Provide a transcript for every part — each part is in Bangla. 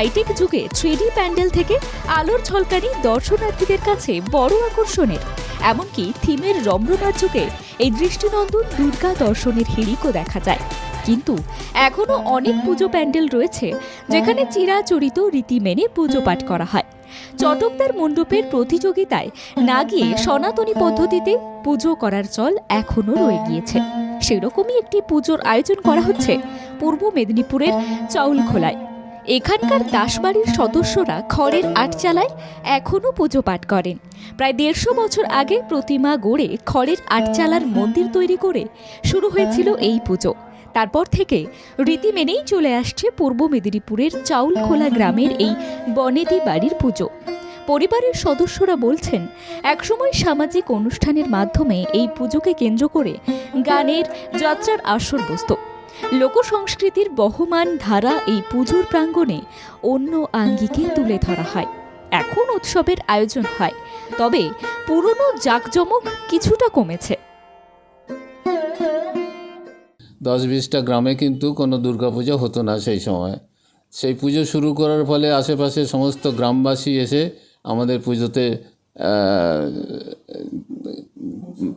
হাইটেক যুগে থ্রিডি প্যান্ডেল থেকে আলোর ঝলকানি দর্শনার্থীদের কাছে বড় আকর্ষণের। এমনকি থিমের রম্রনার যুগে এই দৃষ্টিনন্দন দুর্গা দর্শনের হিড়িকও দেখা যায়। কিন্তু এখনও অনেক পুজো প্যান্ডেল রয়েছে যেখানে চিরাচরিত রীতি মেনে পুজো পাঠ করা হয়। চটকদার মণ্ডপের প্রতিযোগিতায় না গিয়ে সনাতনী পদ্ধতিতে পুজো করার চল এখনও রয়ে গিয়েছে। সেরকমই একটি পুজোর আয়োজন করা হচ্ছে পূর্ব মেদিনীপুরের চাউলখোলায়। এখানকার দাসবাড়ির সদস্যরা খড়ের আটচালায় এখনও পুজো পাঠ করেন। প্রায় দেড়শো বছর আগে প্রতিমা গড়ে খড়ের আটচালার মন্দির তৈরি করে শুরু হয়েছিল এই পুজো। তারপর থেকে রীতি মেনেই চলে আসছে পূর্ব মেদিনীপুরের চাউলখোলা গ্রামের এই বনেদি বাড়ির পুজো। পরিবারের সদস্যরা বলছেন, একসময় সামাজিক অনুষ্ঠানের মাধ্যমে এই পুজোকে কেন্দ্র করে গানের যাত্রার আসর বসত। লোকসংস্কৃতির বহমান ধারা এই পুজোর প্রাঙ্গণে অন্য আঙ্গিকে তুলে ধরা হয়। এখন উৎসবের আয়োজন হয়, তবে পুরনো জাঁকজমক কিছুটা কমেছে। দশ বিশটা গ্রামে কিন্তু কোনো দুর্গাপুজো হতো না সেই সময়। সেই পুজো শুরু করার ফলে আশেপাশে সমস্ত গ্রামবাসী এসে আমাদের পুজোতে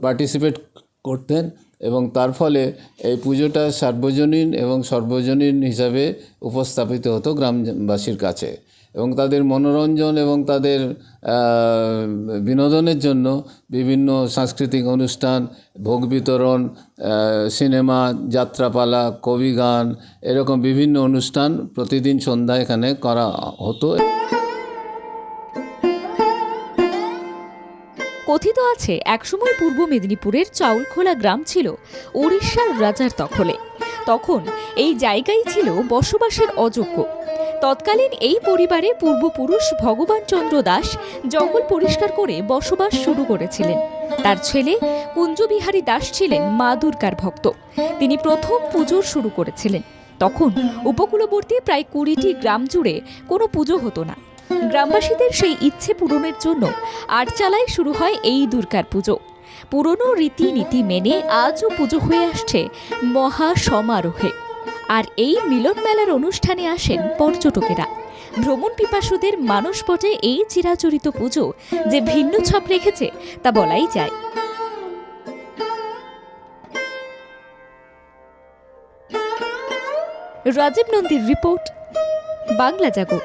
পার্টিসিপেট করতেন। এবং তার ফলে এই পুজোটা সার্বজনীন এবং সর্বজনীন হিসাবে উপস্থাপিত হতো গ্রামবাসীর কাছে। এবং তাদের মনোরঞ্জন এবং তাদের বিনোদনের জন্য বিভিন্ন সাংস্কৃতিক অনুষ্ঠান, ভোগ বিতরণ সিনেমা, যাত্রাপালা, কবি গান, এরকম বিভিন্ন অনুষ্ঠান প্রতিদিন সন্ধ্যা এখানে করা হতো। কথিত আছে, একসময় পূর্ব মেদিনীপুরের চাউলখোলা গ্রাম ছিল উড়িষ্যার রাজার দখলে। তখন এই জায়গাই ছিল বসবাসের অযোগ্য। তৎকালীন এই পরিবারে পূর্বপুরুষ ভগবান চন্দ্র দাস জঙ্গল পরিষ্কার করে বসবাস শুরু করেছিলেন। তার ছেলে কুঞ্জবিহারী দাস ছিলেন মা দুর্গার ভক্ত। তিনি প্রথম পুজোর শুরু করেছিলেন। তখন উপকূলবর্তী প্রায় কুড়িটি গ্রাম জুড়ে কোনো পুজো হতো না। গ্রামবাসীদের সেই ইচ্ছে পূরণের জন্য আটচালায় শুরু হয় এই দুর্গার পুজো। পুরনো রীতিনীতি মেনে আজও পুজো হয়ে আসছে মহা সমারোহে। আর এই মিলন মেলার অনুষ্ঠানে আসেন পর্যটকেরা। ভ্রমণ পিপাসুদের মানসপটে এই চিরাচরিত পুজো যে ভিন্ন ছাপ রেখেছে তা বলাই যায়। রাজীব নন্দীর রিপোর্ট, বাংলা জাগো।